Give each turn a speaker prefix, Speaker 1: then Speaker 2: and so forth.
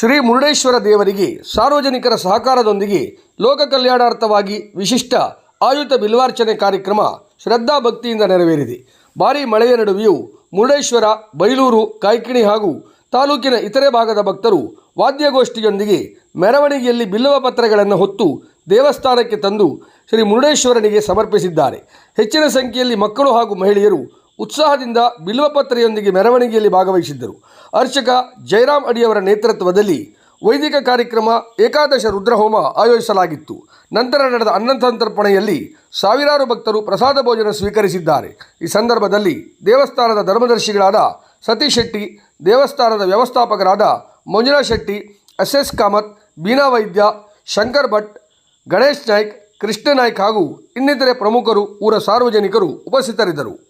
Speaker 1: ಶ್ರೀ ಮುರುಡೇಶ್ವರ ದೇವರಿಗೆ ಸಾರ್ವಜನಿಕರ ಸಹಕಾರದೊಂದಿಗೆ ಲೋಕ ಕಲ್ಯಾಣಾರ್ಥವಾಗಿ ವಿಶಿಷ್ಟ ಆಯುತ ಬಿಲ್ವಾರ್ಚನೆ ಕಾರ್ಯಕ್ರಮ ಶ್ರದ್ಧಾ ಭಕ್ತಿಯಿಂದ ನೆರವೇರಿದೆ. ಭಾರೀ ಮಳೆಯ ನಡುವೆಯೂ ಮುರುಡೇಶ್ವರ, ಬೈಲೂರು, ಕಾಯ್ಕಿಣಿ ಹಾಗೂ ತಾಲೂಕಿನ ಇತರೆ ಭಾಗದ ಭಕ್ತರು ವಾದ್ಯಗೋಷ್ಠಿಯೊಂದಿಗೆ ಮೆರವಣಿಗೆಯಲ್ಲಿ ಬಿಲ್ಲವ ಪತ್ರಗಳನ್ನು ಹೊತ್ತು ದೇವಸ್ಥಾನಕ್ಕೆ ತಂದು ಶ್ರೀ ಮುರುಡೇಶ್ವರನಿಗೆ ಸಮರ್ಪಿಸಿದ್ದಾರೆ. ಹೆಚ್ಚಿನ ಸಂಖ್ಯೆಯಲ್ಲಿ ಮಕ್ಕಳು ಹಾಗೂ ಮಹಿಳೆಯರು ಉತ್ಸಾಹದಿಂದ ಬಿಲ್ವಪತ್ರೆಯೊಂದಿಗೆ ಮೆರವಣಿಗೆಯಲ್ಲಿ ಭಾಗವಹಿಸಿದ್ದರು. ಅರ್ಚಕ ಜಯರಾಮ್ ಅಡಿಯವರ ನೇತೃತ್ವದಲ್ಲಿ ವೈದಿಕ ಕಾರ್ಯಕ್ರಮ ಏಕಾದಶ ರುದ್ರಹೋಮ ಆಯೋಜಿಸಲಾಗಿತ್ತು. ನಂತರ ನಡೆದ ಅನ್ನಸಂತರ್ಪಣೆಯಲ್ಲಿ ಸಾವಿರಾರು ಭಕ್ತರು ಪ್ರಸಾದ ಭೋಜನ ಸ್ವೀಕರಿಸಿದ್ದಾರೆ. ಈ ಸಂದರ್ಭದಲ್ಲಿ ದೇವಸ್ಥಾನದ ಧರ್ಮದರ್ಶಿಗಳಾದ ಸತೀಶ್ ಶೆಟ್ಟಿ, ದೇವಸ್ಥಾನದ ವ್ಯವಸ್ಥಾಪಕರಾದ ಮಂಜುನಾ ಶೆಟ್ಟಿ, ಎಸ್ ಎಸ್ ಕಾಮತ್, ಬೀನಾ ವೈದ್ಯ, ಶಂಕರ್ ಭಟ್, ಗಣೇಶ್ ನಾಯ್ಕ್, ಕೃಷ್ಣ ನಾಯ್ಕ್ ಹಾಗೂ ಇನ್ನಿತರೆ ಪ್ರಮುಖರು, ಊರ ಸಾರ್ವಜನಿಕರು ಉಪಸ್ಥಿತರಿದ್ದರು ಿ.